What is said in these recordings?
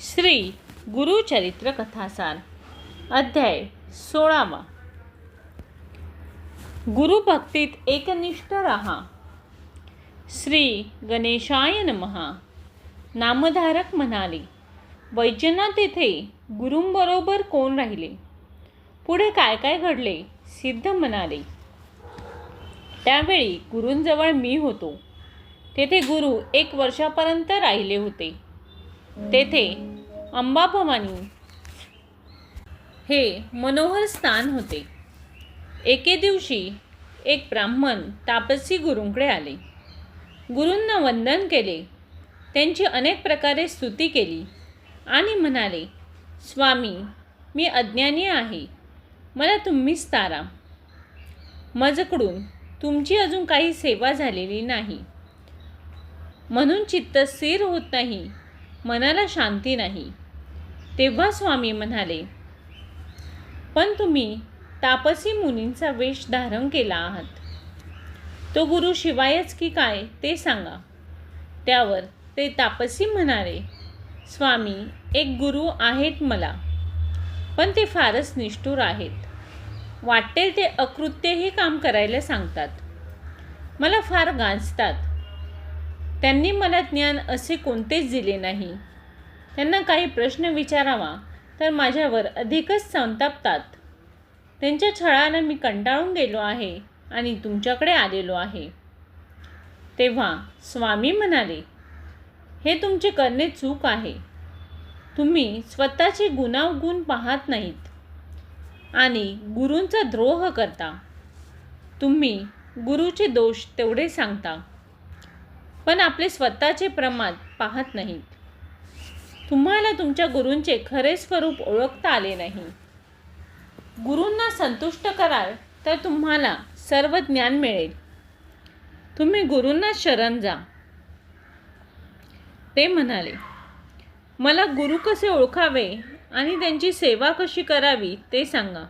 श्री गुरुचरित्र कथासार अध्याय सोळावा. गुरुभक्तीत एकनिष्ठ रहा. श्री गणेशाय नमहा. नामधारक म्हणाले वैजनाथ येथे गुरूंबरोबर कोण राहिले? पुढे काय काय घडले? सिद्ध म्हणाले त्यावेळी गुरूंजवळ मी होतो. तेथे गुरु एक वर्षापर्यंत राहिले होते. तेथे अंबाभवानी हे मनोहर स्थान होते. एके दिवशी एक ब्राह्मण तापसी गुरूंकडे आले. गुरूंना वंदन केले. त्यांची अनेक प्रकारे स्तुती केली आणि म्हणाले स्वामी मी अज्ञानी आहे. मला तुम्हीच तारा. मजकडून तुमची अजून काही सेवा झालेली नाही. म्हणून चित्त स्थिर होत नाही. मनाला शांती नाही. तेव्हा स्वामी म्हणाले पण तुम्ही तापसी मुनींचा वेश धारण केला आहात. तो गुरु शिवायच की काय ते सांगा. त्यावर ते तापसी म्हणाले स्वामी एक गुरु आहेत मला पण ते फारच निष्ठुर आहेत. वाटेल ते अकृत्यही काम करायला सांगतात. मला फार गांजतात. त्यांनी मला ज्ञान असे कोणतेच दिले नाही. त्यांना काही प्रश्न विचारावा तर माझ्यावर अधिकच संतापतात. त्यांच्या छळाला मी कंटाळून गेलो आहे आणि तुमच्याकडे आलेलो आहे. तेव्हा स्वामी म्हणाले हे तुमचे करणे चूक आहे. तुम्ही स्वतःचे गुणावगुण पाहत नाहीत आणि गुरूंचा द्रोह करता. तुम्ही गुरुचे दोष तेवढे सांगता. पण आपले स्वतःचे प्रमाद पाहत नाहीत. तुम्हाला तुमच्या गुरूंचे खरे स्वरूप ओळखता आले नाही. गुरूंना संतुष्ट कराल तर तुम्हाला सर्व ज्ञान मिळेल. तुम्ही गुरूंना शरण जा. ते म्हणाले मला गुरु कसे ओळखावे आणि त्यांची सेवा कशी करावी ते सांगा.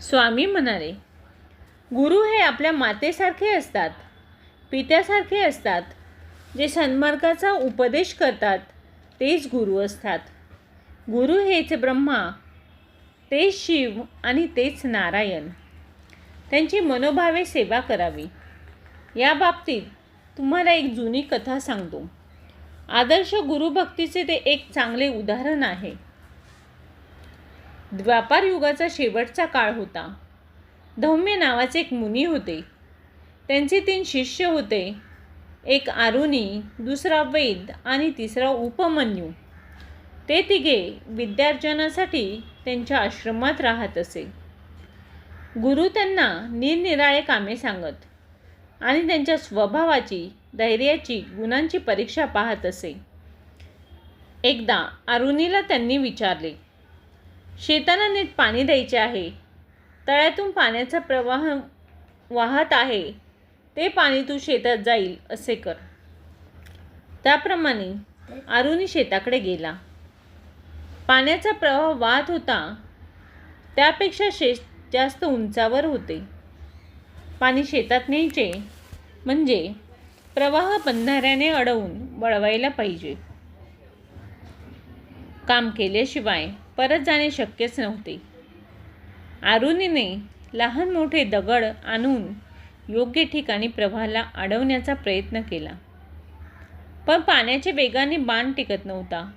स्वामी म्हणाले गुरु हे आपल्या मातेसारखे असतात. पित्यासारखे असतात जे सन्मार्गाचा उपदेश करतात तेच गुरु असतात. गुरु हेच ब्रह्मा तेच शिव आणि तेच नारायण. त्यांची मनोभावे सेवा करावी. या बाबतीत तुम्हाला एक जुनी कथा सांगतो. आदर्श गुरुभक्तीचे ते एक चांगले उदाहरण आहे. द्वापार युगाचा शेवटचा काळ होता. धौम्य नावाचे एक मुनी होते. त्यांचे तीन शिष्य होते. एक आरुणी दुसरा वेद आणि तिसरा उपमन्यू. ते तिघे विद्यार्जनासाठी त्यांच्या आश्रमात राहत असे. गुरु त्यांना निरनिराळे कामे सांगत आणि त्यांच्या स्वभावाची धैर्याची गुणांची परीक्षा पाहत असे. एकदा आरुणीला त्यांनी विचारले शेताला नीट पाणी द्यायचे आहे. तळ्यातून पाण्याचा प्रवाह वाहत आहे. ते पाणी तू शेतात जाईल असे कर. त्याप्रमाणे आरुनी शेताकडे गेला. पाण्याचा प्रवाह वाहत होता. त्यापेक्षा शेत जास्त उंचावर होते. पाणी शेतात न्यायचे म्हणजे प्रवाह बंधाऱ्याने अडवून वळवायला पाहिजे. काम केल्याशिवाय परत जाणे शक्यच नव्हते. आरुनीने लहान मोठे दगड आणून योग्य ठिकाणी प्रवाहाला अडवण्याचा प्रयत्न केला. पण पाण्याच्या वेगाने बाण टिकत नव्हता.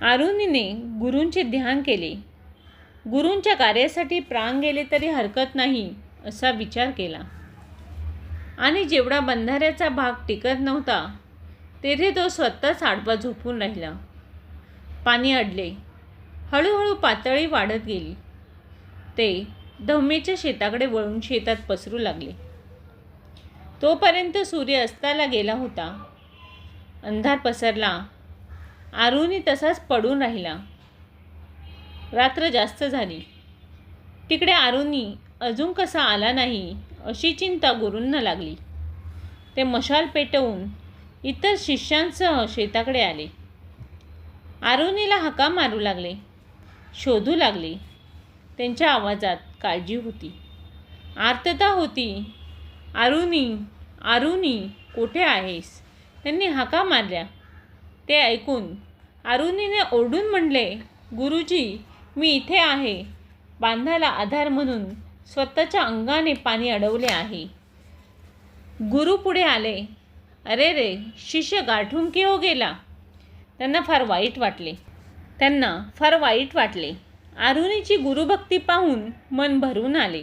आरुणीने गुरूंचे ध्यान केले. गुरूंच्या कार्यासाठी प्राण गेले तरी हरकत नाही असा विचार केला. आणि जेवढा बंधाऱ्याचा भाग टिकत नव्हता तेथे तो स्वतःच आडवा झोपून राहिला. पाणी अडले. हळूहळू पातळी वाढत गेली. ते धम्मेच्या शेताकडे वळून शेतात पसरू लागले. तोपर्यंत सूर्य अस्ताला गेला होता. अंधार पसरला. आरुनी तसाच पडून राहिला. रात्र जास्त झाली. तिकडे आरुनी अजून कसा आला नाही अशी चिंता गुरूंना लागली. ते मशाल पेटवून इतर शिष्यांसह शेताकडे आले. आरुनीला हका मारू लागले. शोधू लागले. त्यांच्या आवाजात काळजी होती. आर्तता होती. आरुनी आरुनी कोठे आहेस? त्यांनी हाका मारल्या. ते ऐकून आरुनीने ओरडून म्हणले गुरुजी मी इथे आहे. बांधाला आधार म्हणून स्वतःच्या अंगाने पाणी अडवले आहे. गुरु पुढे आले. अरे रे शिष्य गाठून की हो गेला? त्यांना फार वाईट वाटले. त्यांना फार वाईट वाटले. आरुणीची गुरुभक्ती पाहून मन भरून आले.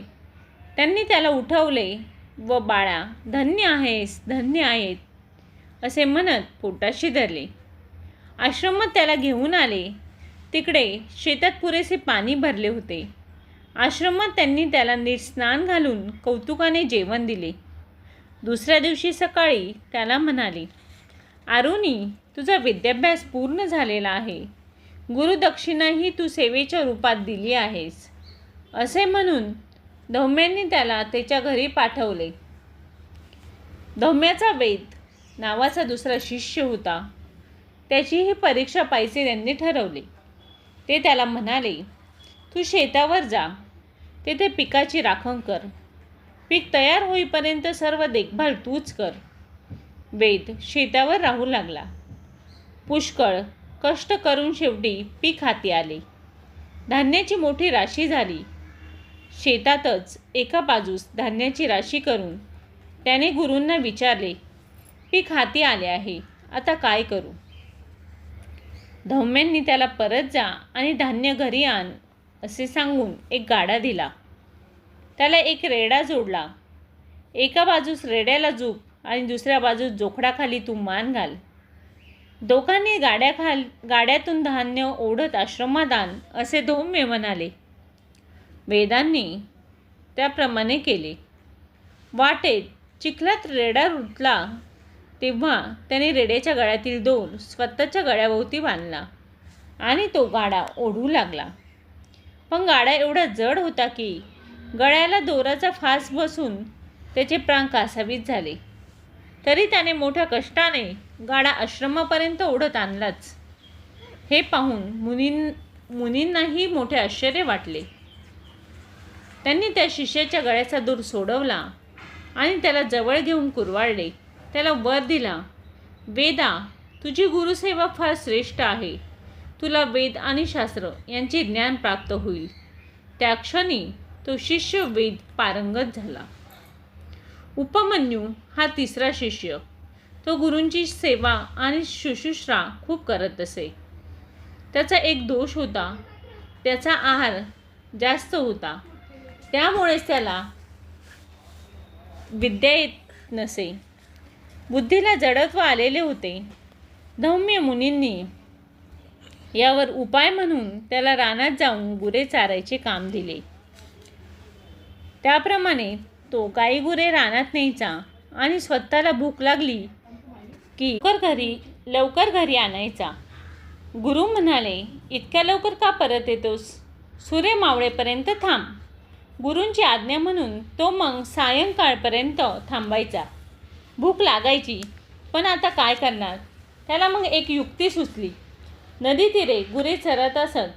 त्यांनी त्याला उठवले व बाळा धन्य आहेस धन्य आहेत असे म्हणत पोटाशी धरले आश्रमात त्याला घेऊन आले. तिकडे शेतात पुरेसे पाणी भरले होते. आश्रमात त्यांनी त्याला नीट स्नान घालून कौतुकाने जेवण दिले. दुसऱ्या दिवशी सकाळी त्याला म्हणाले आरुणी तुझा विद्याभ्यास पूर्ण झालेला आहे. गुरुदक्षिणाही तू सेवेच्या रूपात दिली आहेस. असे म्हणून धौम्यांनी त्याला त्याच्या घरी पाठवले. धौम्याचा वेद नावाचा दुसरा शिष्य होता. त्याची ही परीक्षा पाहिजे त्यांनी ठरवली. ते त्याला म्हणाले तू शेतावर जा. तेथे पिकाची राखण कर. पीक तयार होईपर्यंत सर्व देखभाल तूच कर. वेद शेतावर राहू लागला. पुष्कळ कष्ट करून शेवटी पीक हाती आले. धान्याची मोठी राशी झाली. शेतातच एका बाजूस धान्याची राशी करून त्याने गुरूंना विचारले पीक हाती आले आहे आता काय करू? धौम्यांनी त्याला परत जा आणि धान्य घरी आण असे सांगून एक गाडा दिला. त्याला एक रेडा जोडला. एका बाजूस रेड्याला झूप आणि दुसऱ्या बाजूस जोखडाखाली तू मान घाल. दोघांनी गाड्याखाल गाड्यातून धान्य ओढत आश्रमादान असे धौम्य म्हणाले. वेदांनी त्याप्रमाणे केले. वाटेत चिखलात रेडा रुतला तेव्हा त्याने रेड्याच्या गळ्यातील दोन स्वतःच्या गळ्याभोवती बांधला आणि तो गाडा ओढू लागला. पण गाडा एवढा जड होता की गळ्याला दोराचा फास बसून त्याचे प्राण कासावीत झाले. तरी त्याने मोठ्या कष्टाने गाडा आश्रमापर्यंत ओढत आणलाच. हे पाहून मुनीं मुनींनाही मोठे आश्चर्य वाटले. त्यांनी त्या शिष्याच्या गळ्याचा दूर सोडवला आणि त्याला जवळ घेऊन कुरवाळले. त्याला वर दिला वेदा तुझी गुरुसेवा फार श्रेष्ठ आहे. तुला वेद आणि शास्त्र यांचे ज्ञान प्राप्त होईल. त्या क्षणी तो शिष्य वेद पारंगत झाला. उपमन्यू हा तिसरा शिष्य. तो गुरूंची सेवा आणि शुश्रूषा खूप करत असे. त्याचा एक दोष होता त्याचा आहार जास्त होता. त्यामुळेच त्याला विद्या येत नसे. बुद्धीला जडत्व आलेले होते. धौम्य मुनींनी यावर उपाय म्हणून त्याला रानात जाऊन गुरे चारायचे काम दिले. त्याप्रमाणे तो गाई गुरे रानात न्यायचा आणि स्वतःला भूक लागली की लवकर घरी लवकर घरी आणायचा. गुरु म्हणाले इतक्या लवकर का परत येतोस? सूर्य मावळेपर्यंत थांब. गुरूंची आज्ञा म्हणून तो मग सायंकाळपर्यंत थांबायचा. भूक लागायची पण आता काय करणार? त्याला मग एक युक्ती सुचली. नदी तीरे गुरे चरत असत.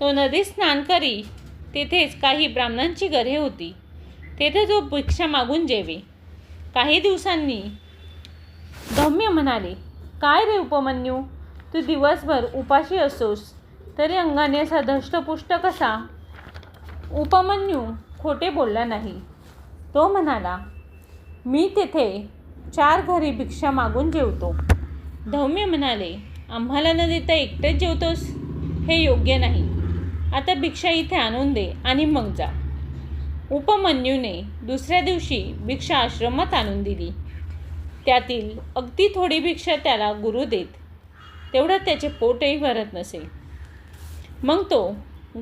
तो नदी स्नान करी तेथेच काही ब्राह्मणांची घरे होती. तेथे तो भिक्षा मागून जेवे. काही दिवसांनी धौम्य म्हणाले काय रे उपमन्यू? तू दिवसभर उपाशी असोस तरी अंगाने असा धष्टपुष्ट कसा? उपमन्यू खोटे बोलला नाही. तो म्हणाला मी तेथे चार घरी भिक्षा मागून जेवतो. धौम्य म्हणाले आम्हाला न देता एकटेच जेवतोस? हे योग्य नाही. आता भिक्षा इथे आणून दे आणि मग जा. उपमन्यूने दुसऱ्या दिवशी भिक्षा आश्रमात आणून दिली. त्यातील अगदी थोडी भिक्षा त्याला गुरु देत. तेवढं त्याचे पोटही भरत नसे. मग तो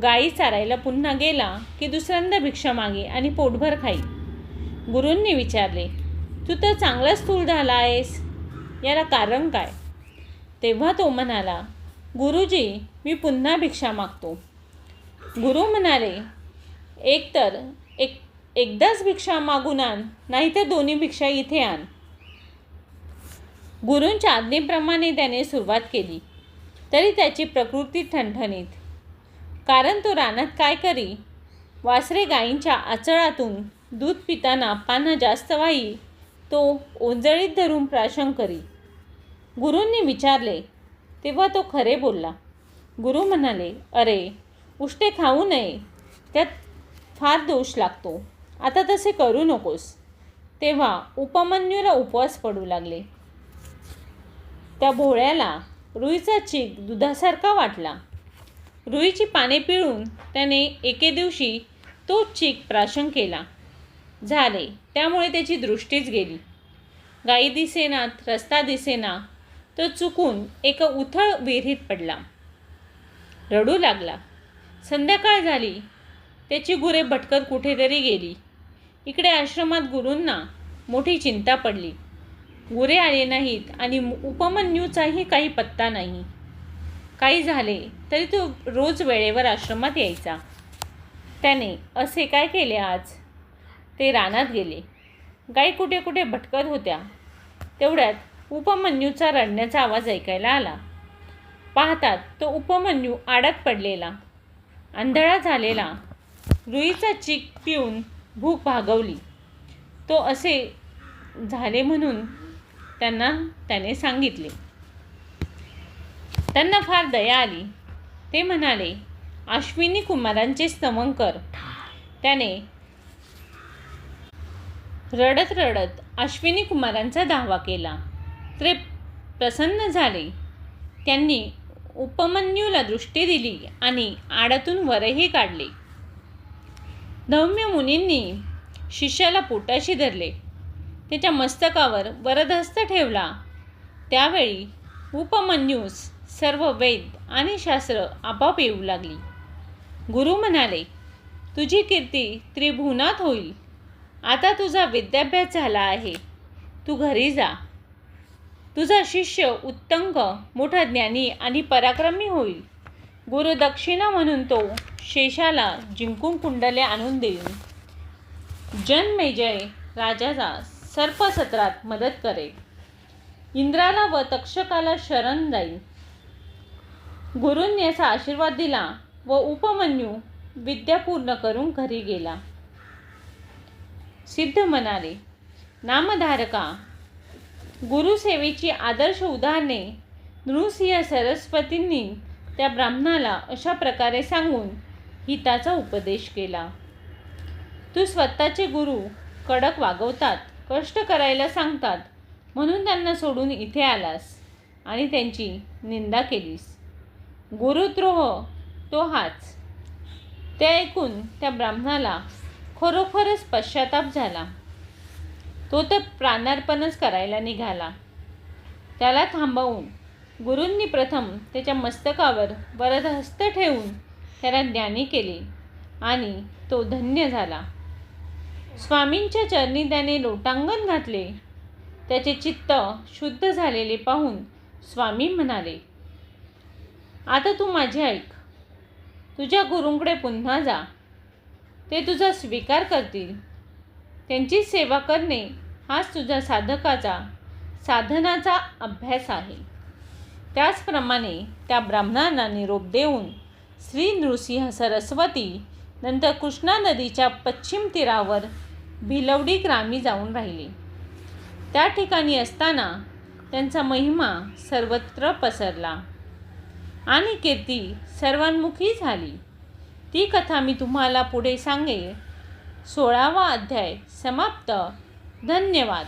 गाई चारायला पुन्हा गेला की दुसऱ्यांदा भिक्षा मागे आणि पोटभर खाई. गुरूंनी विचारले तू तर चांगला स्थूल झाला आहेस. याला कारण काय? तेव्हा तो म्हणाला गुरुजी मी पुन्हा भिक्षा मागतो. गुरु म्हणाले एकतर एक एकदाच भिक्षा मागून आण नाहीतर दोन्ही भिक्षा इथे आण. गुरूंच्या आज्ञेप्रमाणे त्याने सुरुवात केली. तरी त्याची प्रकृती ठणठणीत. कारण तो रानात काय करी? वासरे गायींच्या आचळातून दूध पिताना पानं जास्त वाई तो ओंजळीत धरून प्राशन करी. गुरूंनी विचारले तेव्हा तो खरे बोलला. गुरु म्हणाले अरे उष्टे खाऊ नये. त्यात फार दोष लागतो. आता तसे करू नकोस. तेव्हा उपमन्यूला उपवास पडू लागले. त्या भोळ्याला रुईचा चीक दुधासारखा वाटला. रुईची पाने पिळून त्याने एके दिवशी तो चीक प्राशन केला. झाले. त्यामुळे त्याची दृष्टीच गेली. गाई दिसेनात रस्ता दिसेना तो चुकून एका उथळ विहिरीत पडला. रडू लागला. संध्याकाळ झाली. त्याची गुरे भटकत कुठेतरी गेली. इकडे आश्रमात गुरूंना मोठी चिंता पडली. गुरे आले नाहीत आणि उपमन्यूचाही काही पत्ता नाही. काही झाले तरी तो रोज वेळेवर आश्रमात यायचा. त्याने असे काय केले आज? ते रानात गेले. गाई कुठे कुठे भटकत होत्या. तेवढ्यात उपमन्यूचा रडण्याचा आवाज ऐकायला आला. पाहतात तो उपमन्यू आडात पडलेला. आंधळा झालेला. रुईचा चीक पिऊन भूक भागवली. तो असे झाले म्हणून त्यांना त्याने सांगितले. त्यांना फार दया आली. ते म्हणाले अश्विनी कुमारांचे स्तमन कर. त्याने रडत रडत अश्विनी कुमारांचा दावा केला. ते प्रसन्न झाले. त्यांनी उपमन्यूला दृष्टी दिली आणि आडातून वरही काढले. धौम्य मुनींनी शिष्याला पोटाशी धरले. त्याच्या मस्तकावर वरदहस्त ठेवला. त्यावेळी उपमन्यूस सर्व वेद आणि शास्त्र आपाप येऊ लागली. गुरु म्हणाले तुझी कीर्ती त्रिभुवनात होईल. आता तुझा विद्याभ्यास झाला आहे. तू घरी जा. तुझा शिष्य उत्तंग मोठा ज्ञानी आणि पराक्रमी होईल. गुरु दक्षिणा म्हणून तो शेषाला जिंकून कुंडले आणून देईल राजा राजाचा सर्पसत्रात मदत करेल. इंद्राला व तक्षकाला शरण जाईल गुरूंनी असा आशीर्वाद दिला व उपमन्यू विद्या पूर्ण करून घरी गेला. सिद्ध म्हणाले नामधारका गुरुसेवेची आदर्श उदाहरणे नृसिंह सरस्वतींनी त्या ब्राह्मणाला अशा प्रकारे सांगून हिताचा उपदेश केला. तू स्वतःचे गुरु कडक वागवतात. कष्ट करायला सांगतात. म्हणून त्यांना सोडून इथे आलास आणि त्यांची निंदा केलीस. गुरुद्रोह तो हाच. ते ऐकून त्या ब्राह्मणाला खरोखरच पश्चाताप झाला. तो तर प्राणार्पणच करायला निघाला. त्याला थांबवून गुरूंनी प्रथम त्याच्या मस्तकावर वरदहस्त ठेवून त्याला ज्ञानी केले आणि तो धन्य झाला. स्वामींच्या चरणी त्याने लोटांगण घातले. त्याचे चित्त शुद्ध झालेले पाहून स्वामी म्हणाले आता तू माझे ऐक. तुझ्या गुरूंकडे पुन्हा जा. ते तुझा स्वीकार करतील. त्यांची सेवा करणे हाच तुझ्या साधकाचा साधनाचा अभ्यास आहे. त्याचप्रमाणे त्या ब्राह्मणांना निरोप देऊन श्री नृसिंह सरस्वती नंतर कृष्णा नदीच्या पश्चिम तीरावर भिलवडी ग्रामी जाऊन राहिले. त्या ठिकाणी असताना त्यांचा महिमा सर्वत्र पसरला. आणि कीर्ती सर्वांमुखी झाली. ती कथा मी तुम्हाला पुढे सांगेन. सोळावा अध्याय समाप्त. धन्यवाद.